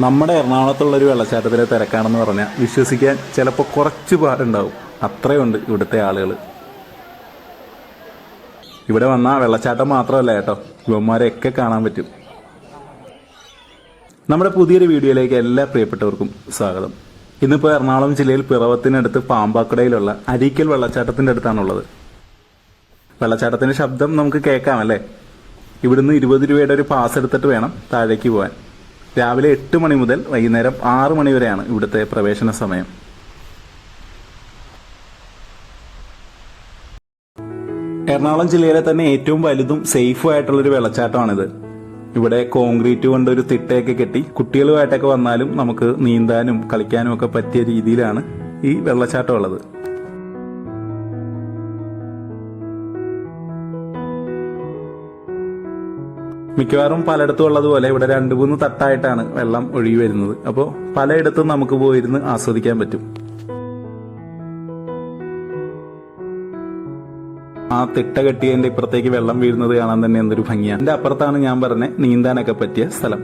നമ്മുടെ എറണാകുളത്തുള്ളൊരു വെള്ളച്ചാട്ടത്തിലെ തിരക്കാണെന്ന് പറഞ്ഞാൽ വിശ്വസിക്കാൻ ചിലപ്പോൾ കുറച്ച് പാടുണ്ടാവും. അത്രയുണ്ട് ഇവിടുത്തെ ആളുകൾ ഇവിടെ വന്നാൽ വെള്ളച്ചാട്ടം മാത്രമല്ല കേട്ടോ. യുവന്മാരെയൊക്കെ കാണാൻ പറ്റും. നമ്മുടെ പുതിയൊരു വീഡിയോയിലേക്ക് എല്ലാ പ്രിയപ്പെട്ടവർക്കും സ്വാഗതം. ഇന്നിപ്പോൾ എറണാകുളം ജില്ലയിൽ പിറവത്തിനടുത്ത് പാമ്പാക്കടയിലുള്ള അരീക്കൽ വെള്ളച്ചാട്ടത്തിന്റെ അടുത്താണുള്ളത്. വെള്ളച്ചാട്ടത്തിന്റെ ശബ്ദം നമുക്ക് കേൾക്കാം അല്ലേ? ഇവിടുന്ന് ഇരുപത് രൂപയുടെ ഒരു പാസ് എടുത്തിട്ട് വേണം താഴേക്ക് പോകാൻ രാവിലെ എട്ട് മണി മുതൽ വൈകുന്നേരം ആറ് മണി വരെയാണ് ഇവിടുത്തെ പ്രവേശന സമയം. എറണാകുളം ജില്ലയിലെ തന്നെ ഏറ്റവും വലുതും സേഫും ആയിട്ടുള്ള ഒരു വെള്ളച്ചാട്ടമാണിത്. ഇവിടെ കോൺക്രീറ്റ് കൊണ്ട് ഒരു തിട്ടയൊക്കെ കെട്ടി കുട്ടികളുമായിട്ടൊക്കെ വന്നാലും നമുക്ക് നീന്താനും കളിക്കാനും ഒക്കെ പറ്റിയ രീതിയിലാണ് ഈ വെള്ളച്ചാട്ടം ഉള്ളത്. മിക്കവാറും പലയിടത്തും ഉള്ളതുപോലെ ഇവിടെ രണ്ട് മൂന്ന് തട്ടായിട്ടാണ് വെള്ളം ഒഴുകി വരുന്നത്. അപ്പോൾ പലയിടത്തും നമുക്ക് പോയിരുന്ന് ആസ്വദിക്കാൻ പറ്റും. ആ തിട്ട കെട്ടിയതിന്റെ ഇപ്പുറത്തേക്ക് വെള്ളം വീഴുന്നത് കാണാൻ തന്നെ എന്തൊരു ഭംഗിയാണ്. എന്റെ അപ്പുറത്താണ് ഞാൻ പറഞ്ഞ നീന്താനൊക്കെ പറ്റിയ സ്ഥലം.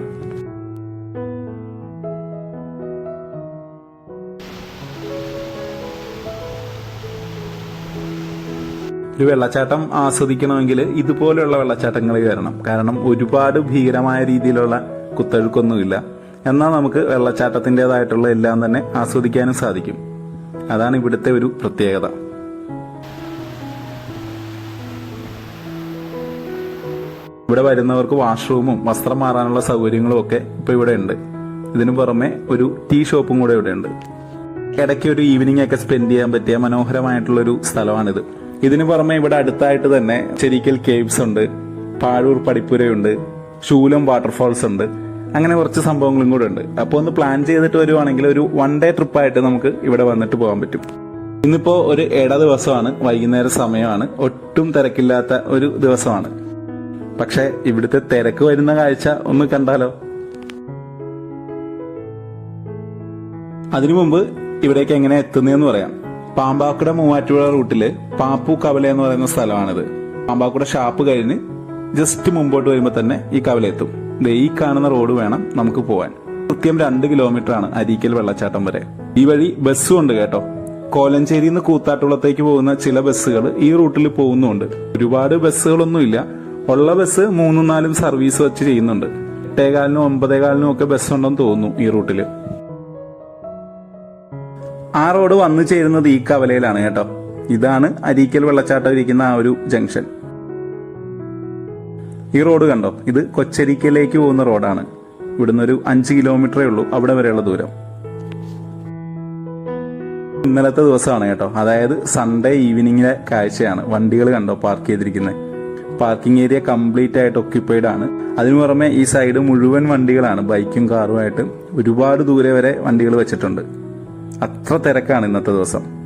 ഒരു വെള്ളച്ചാട്ടം ആസ്വദിക്കണമെങ്കിൽ ഇതുപോലെയുള്ള വെള്ളച്ചാട്ടങ്ങളിൽ വരണം കാരണം ഒരുപാട് ഭീകരമായ രീതിയിലുള്ള കുത്തൊഴുക്കൊന്നുമില്ല. എന്നാൽ നമുക്ക് വെള്ളച്ചാട്ടത്തിന്റെതായിട്ടുള്ള എല്ലാം തന്നെ ആസ്വദിക്കാനും സാധിക്കും. അതാണ് ഇവിടുത്തെ ഒരു പ്രത്യേകത. ഇവിടെ വരുന്നവർക്ക് വാഷ്റൂമും വസ്ത്രം മാറാനുള്ള സൗകര്യങ്ങളും ഒക്കെ ഇപ്പൊ ഇവിടെ ഉണ്ട്. ഇതിനു പുറമെ ഒരു ടീ ഷോപ്പും കൂടെ ഇവിടെ ഉണ്ട്. ഇടയ്ക്ക് ഒരു ഈവനിങ് ഒക്കെ സ്പെൻഡ് ചെയ്യാൻ പറ്റിയ മനോഹരമായിട്ടുള്ള ഒരു സ്ഥലമാണിത്. ഇതിനു പുറമെ ഇവിടെ അടുത്തായിട്ട് തന്നെ ചെരിക്കൽ കേവ്സ് ഉണ്ട് പാഴൂർ പടിപ്പുരയുണ്ട് ശൂലം വാട്ടർഫാൾസ് ഉണ്ട് അങ്ങനെ കുറച്ച് സംഭവങ്ങളും കൂടെ ഉണ്ട്. അപ്പോൾ ഒന്ന് പ്ലാൻ ചെയ്തിട്ട് വരുവാണെങ്കിൽ ഒരു വൺ ഡേ ട്രിപ്പായിട്ട് നമുക്ക് ഇവിടെ വന്നിട്ട് പോകാൻ പറ്റും. ഇന്നിപ്പോ ഒരു ഇട ദിവസമാണ് വൈകുന്നേര സമയമാണ്. ഒട്ടും തിരക്കില്ലാത്ത ഒരു ദിവസമാണ്. പക്ഷെ ഇവിടുത്തെ തിരക്ക് വരുന്ന കാഴ്ച ഒന്ന് കണ്ടാലോ? അതിനു മുമ്പ് ഇവിടേക്ക് എങ്ങനെ എത്തുന്നതെന്ന് പറയാം. പാമ്പാക്കുട മൂവാറ്റുപുഴ റൂട്ടിൽ പാപ്പു കവല എന്ന് പറയുന്ന സ്ഥലമാണിത്. പാമ്പാക്കുട ഷാപ്പ് കഴിഞ്ഞ് ജസ്റ്റ് മുമ്പോട്ട് വരുമ്പോൾ തന്നെ ഈ കവല എത്തും. ഈ കാണുന്ന റോഡ് വേണം നമുക്ക് പോവാൻ. കൃത്യം രണ്ട് കിലോമീറ്റർ ആണ് അരീക്കൽ വെള്ളച്ചാട്ടം വരെ. ഈ വഴി ബസ്സും ഉണ്ട് കേട്ടോ. കോലഞ്ചേരിയിൽ നിന്ന് കൂത്താട്ടുളത്തേക്ക് പോകുന്ന ചില ബസ്സുകൾ ഈ റൂട്ടിൽ പോകുന്നുണ്ട്. ഒരുപാട് ബസ്സുകളൊന്നുമില്ല ഉള്ള ബസ് മൂന്നും നാലും സർവീസ് വെച്ച് ചെയ്യുന്നുണ്ട്. എട്ടേകാലിനും ഒമ്പതേകാലിനും ഒക്കെ ബസ് ഉണ്ടെന്ന് തോന്നുന്നു ഈ റൂട്ടിൽ ആ റോഡ് വന്നു ചേരുന്നത് ഈ കവലയിലാണ് കേട്ടോ. ഇതാണ് അരീക്കൽ വെള്ളച്ചാട്ടം ഇരിക്കുന്ന ആ ഒരു ജംഗ്ഷൻ. ഈ റോഡ് കണ്ടോ? ഇത് കൊച്ചരിക്കലേക്ക് പോകുന്ന റോഡാണ്. ഇവിടുന്ന് ഒരു അഞ്ച് കിലോമീറ്ററേ ഉള്ളൂ അവിടെ വരെയുള്ള ദൂരം. ഇന്നലത്തെ ദിവസമാണ് കേട്ടോ. അതായത് സൺഡേ ഈവനിങ്ങിലെ കാഴ്ചയാണ്. വണ്ടികൾ കണ്ടോ പാർക്ക് ചെയ്തിരിക്കുന്നത് പാർക്കിംഗ് ഏരിയ കംപ്ലീറ്റ് ആയിട്ട് ഒക്യുപ്പൈഡ് ആണ്. അതിനു പുറമെ ഈ സൈഡ് മുഴുവൻ വണ്ടികളാണ്. ബൈക്കും കാറുമായിട്ട് ഒരുപാട് ദൂരെ വരെ വണ്ടികൾ വെച്ചിട്ടുണ്ട്. അത്ര തിരക്കാണ് ഇന്നത്തെ ദിവസം.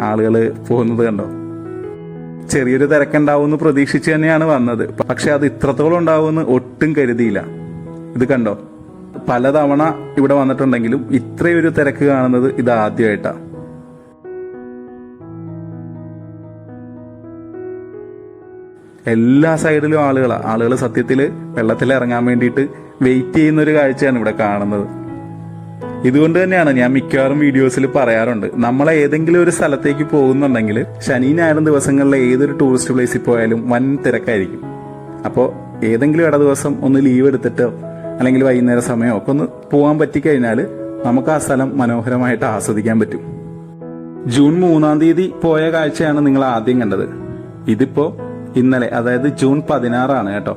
ആളുകൾ പോകുന്നത് കണ്ടോ? ചെറിയൊരു തിരക്കുണ്ടാവുമെന്ന് പ്രതീക്ഷിച്ച് തന്നെയാണ് വന്നത്. പക്ഷെ അത് ഇത്രത്തോളം ഉണ്ടാവുമെന്ന് ഒട്ടും കരുതിയില്ല. ഇത് കണ്ടോ? പലതവണ ഇവിടെ വന്നിട്ടുണ്ടെങ്കിലും ഇത്രയൊരു തിരക്ക് കാണുന്നത് ഇത് ആദ്യമായിട്ടാണ് എല്ലാ സൈഡിലും ആളുകളാ. ആളുകൾ സത്യത്തിൽ വെള്ളത്തിൽ ഇറങ്ങാൻ വേണ്ടിയിട്ട് വെയിറ്റ് ചെയ്യുന്ന ഒരു കാഴ്ചയാണ് ഇവിടെ കാണുന്നത്. ഇതുകൊണ്ട് തന്നെയാണ് ഞാൻ മിക്കവാറും വീഡിയോസിൽ പറയാറുണ്ട്. നമ്മൾ ഏതെങ്കിലും ഒരു സ്ഥലത്തേക്ക് പോകുന്നുണ്ടെങ്കിൽ ശനി ഞായറും ദിവസങ്ങളിലെ ഏതൊരു ടൂറിസ്റ്റ് പ്ലേസിൽ പോയാലും വൻ തിരക്കായിരിക്കും. അപ്പോൾ ഏതെങ്കിലും ഇട ദിവസം ഒന്ന് ലീവ് എടുത്തിട്ടോ അല്ലെങ്കിൽ വൈകുന്നേര സമയമോ ഒക്കെ ഒന്ന് പോകാൻ പറ്റിക്കഴിഞ്ഞാൽ നമുക്ക് ആ സ്ഥലം മനോഹരമായിട്ട് ആസ്വദിക്കാൻ പറ്റും. ജൂൺ മൂന്നാം തീയതി പോയ കാഴ്ചയാണ് നിങ്ങൾ ആദ്യം കണ്ടത്. ഇതിപ്പോ ഇന്നലെ അതായത് ജൂൺ പതിനാറാണ് കേട്ടോ.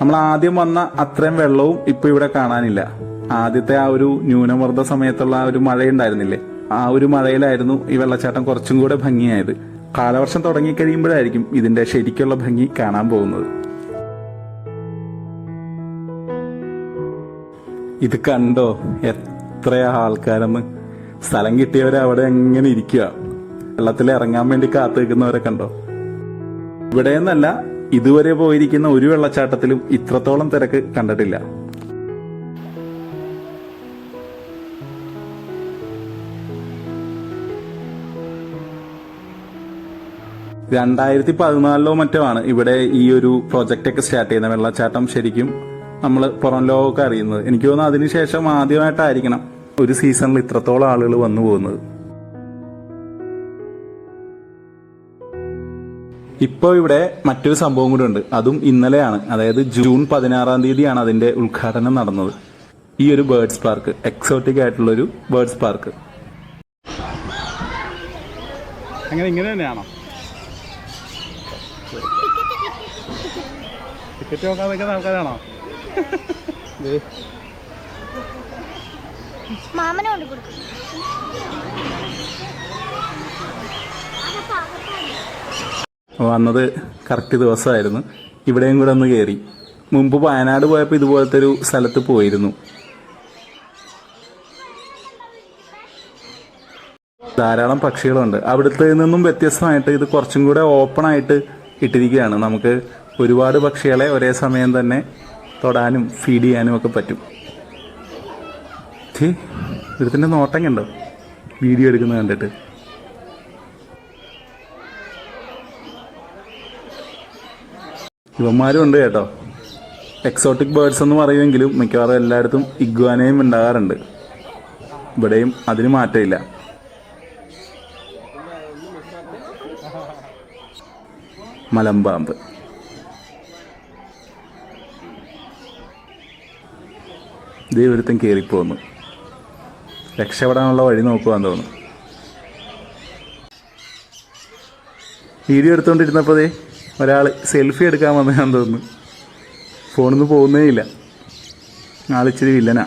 നമ്മൾ ആദ്യം വന്ന അത്രയും വെള്ളവും ഇപ്പൊ ഇവിടെ കാണാനില്ല. ആദ്യത്തെ ആ ഒരു ന്യൂനമർദ്ദ സമയത്തുള്ള ആ ഒരു മഴയുണ്ടായിരുന്നില്ലേ? ആ ഒരു മഴയിലായിരുന്നു ഈ വെള്ളച്ചാട്ടം കുറച്ചും കൂടെ ഭംഗിയായത്. കാലവർഷം തുടങ്ങിക്കഴിയുമ്പോഴായിരിക്കും ഇതിന്റെ ശരിക്കുള്ള ഭംഗി കാണാൻ പോകുന്നത്. ഇത് കണ്ടോ? എത്ര ആൾക്കാരെന്ന്. സ്ഥലം കിട്ടിയവരെ അവിടെ എങ്ങനെ ഇരിക്കുക? വെള്ളത്തിൽ ഇറങ്ങാൻ വേണ്ടി കാത്തു നിൽക്കുന്നവരെ കണ്ടോ? ഇവിടെയെന്നല്ല ഇതുവരെ പോയിരിക്കുന്ന ഒരു വെള്ളച്ചാട്ടത്തിലും ഇത്രത്തോളം തിരക്ക് കണ്ടിട്ടില്ല. രണ്ടായിരത്തി പതിനാലിലോ മറ്റോ ആണ് ഇവിടെ ഈ ഒരു പ്രോജക്റ്റ് ഒക്കെ സ്റ്റാർട്ട് ചെയ്യുന്നത്. വെള്ളച്ചാട്ടം ശരിക്കും നമ്മൾ പുറം ലോകമൊക്കെ അറിയുന്നത്. എനിക്ക് തോന്നുന്നു അതിനുശേഷം ആദ്യമായിട്ടായിരിക്കണം ഒരു സീസണിൽ ഇത്രത്തോളം ആളുകൾ വന്നു പോകുന്നത്. ഇപ്പോൾ ഇവിടെ മറ്റൊരു സംഭവം കൂടെ ഉണ്ട്. അതും ഇന്നലെയാണ്. അതായത് ജൂൺ പതിനാറാം തീയതിയാണ് അതിന്റെ ഉദ്ഘാടനം നടന്നത്. ഈ ഒരു ബേർഡ്സ് പാർക്ക് എക്സോട്ടിക് ആയിട്ടുള്ള ഒരു ബേർഡ്സ് പാർക്ക്. അങ്ങനെ ഇങ്ങനെ തന്നെയാണോ? ടിക്കറ്റ് നോക്കാൻ നിൽക്കുന്ന ആൾക്കാരാണോ? മാമനെ കൊണ്ട് കൊടുക്കും. വന്നത് കറക്റ്റ് ദിവസമായിരുന്നു. ഇവിടെയും കൂടെ ഒന്ന് കയറി മുമ്പ് വയനാട് പോയപ്പോൾ ഇതുപോലത്തെ ഒരു സ്ഥലത്ത് പോയിരുന്നു. ധാരാളം പക്ഷികളുണ്ട്. അവിടുത്തെ നിന്നും വ്യത്യസ്തമായിട്ട് ഇത് കുറച്ചും കൂടെ ഓപ്പൺ ആയിട്ട് ഇട്ടിരിക്കുകയാണ്. നമുക്ക് ഒരുപാട് പക്ഷികളെ ഒരേ സമയം തന്നെ തൊടാനും ഫീഡ് ചെയ്യാനും ഒക്കെ പറ്റും. ഛേ ഇവിടുത്തെ നോട്ടം കണ്ടോ വീഡിയോ എടുക്കുന്നത് കണ്ടിട്ട്. ഇവന്മാരും ഉണ്ട് കേട്ടോ. എക്സോട്ടിക് ബേർഡ്സ് എന്ന് പറയുമെങ്കിലും മിക്കവാറും എല്ലായിടത്തും ഇഗ്വാനയും ഉണ്ടാകാറുണ്ട്. ഇവിടെയും അതിന് മാറ്റമില്ല. മലമ്പാമ്പ്. ദൈവരുത്തം കയറിപ്പോന്നു രക്ഷപ്പെടാനുള്ള വഴി നോക്കുവാൻ തോന്നുന്നു വീഡിയോ എടുത്തുകൊണ്ടിരുന്നപ്പോൾ ദേ ഒരാൾ സെൽഫി എടുക്കാൻ വന്നതാന്ന് തോന്നുന്നു. ഫോണിൽ നിന്ന് പോകുന്നേ ഇല്ല ആളിച്ചിരി വില്ലനാ.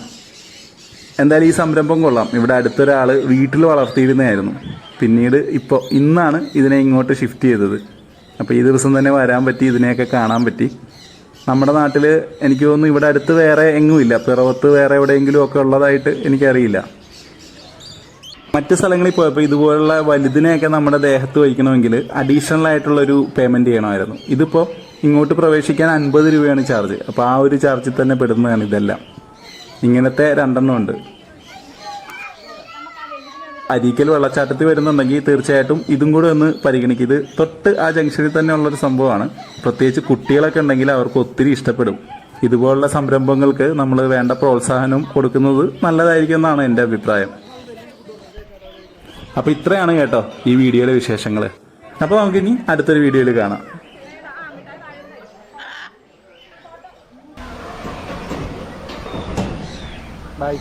എന്തായാലും ഈ സംരംഭം കൊള്ളാം. ഇവിടെ അടുത്തൊരാൾ വീട്ടിൽ വളർത്തിയിരുന്നതായിരുന്നു. പിന്നീട് ഇപ്പോൾ ഇന്നാണ് ഇതിനെ ഇങ്ങോട്ട് ഷിഫ്റ്റ് ചെയ്തത്. അപ്പോൾ ഈ ദിവസം തന്നെ വരാൻ പറ്റി ഇതിനെയൊക്കെ കാണാൻ പറ്റി. നമ്മുടെ നാട്ടിൽ എനിക്ക് തോന്നുന്നു ഇവിടെ അടുത്ത് വേറെ എങ്ങുമില്ല പിറവത്ത് വേറെ എവിടെയെങ്കിലും ഒക്കെ ഉള്ളതായിട്ട് എനിക്കറിയില്ല. മറ്റ് സ്ഥലങ്ങളിൽ പോയപ്പോൾ ഇതുപോലുള്ള വലുതിനെയൊക്കെ നമ്മുടെ ദേഹത്ത് വഹിക്കണമെങ്കിൽ അഡീഷണൽ ആയിട്ടുള്ളൊരു പേയ്മെന്റ് ചെയ്യണമായിരുന്നു. ഇതിപ്പോൾ ഇങ്ങോട്ട് പ്രവേശിക്കാൻ അൻപത് രൂപയാണ് ചാർജ് അപ്പോൾ ആ ഒരു ചാർജിൽ തന്നെ പെടുന്നതാണ് ഇതെല്ലാം. ഇങ്ങനത്തെ രണ്ടെണ്ണം ഉണ്ട്. അരീക്കൽ വെള്ളച്ചാട്ടത്തിൽ വരുന്നുണ്ടെങ്കിൽ തീർച്ചയായിട്ടും ഇതും കൂടെ ഒന്ന് പരിഗണിക്കും. ഇത് തൊട്ട് ആ ജംഗ്ഷനിൽ തന്നെ ഉള്ളൊരു സംഭവമാണ്. പ്രത്യേകിച്ച് കുട്ടികളൊക്കെ ഉണ്ടെങ്കിൽ അവർക്ക് ഒത്തിരി ഇഷ്ടപ്പെടും. ഇതുപോലുള്ള സംരംഭങ്ങൾക്ക് നമ്മൾ വേണ്ട പ്രോത്സാഹനം കൊടുക്കുന്നത് നല്ലതായിരിക്കും എന്നാണ് എന്റെ അഭിപ്രായം. അപ്പോൾ ഇത്രയാണ് കേട്ടോ ഈ വീഡിയോയിലെ വിശേഷങ്ങൾ അപ്പോൾ നമുക്കിനി അടുത്തൊരു വീഡിയോയിൽ കാണാം. ബൈ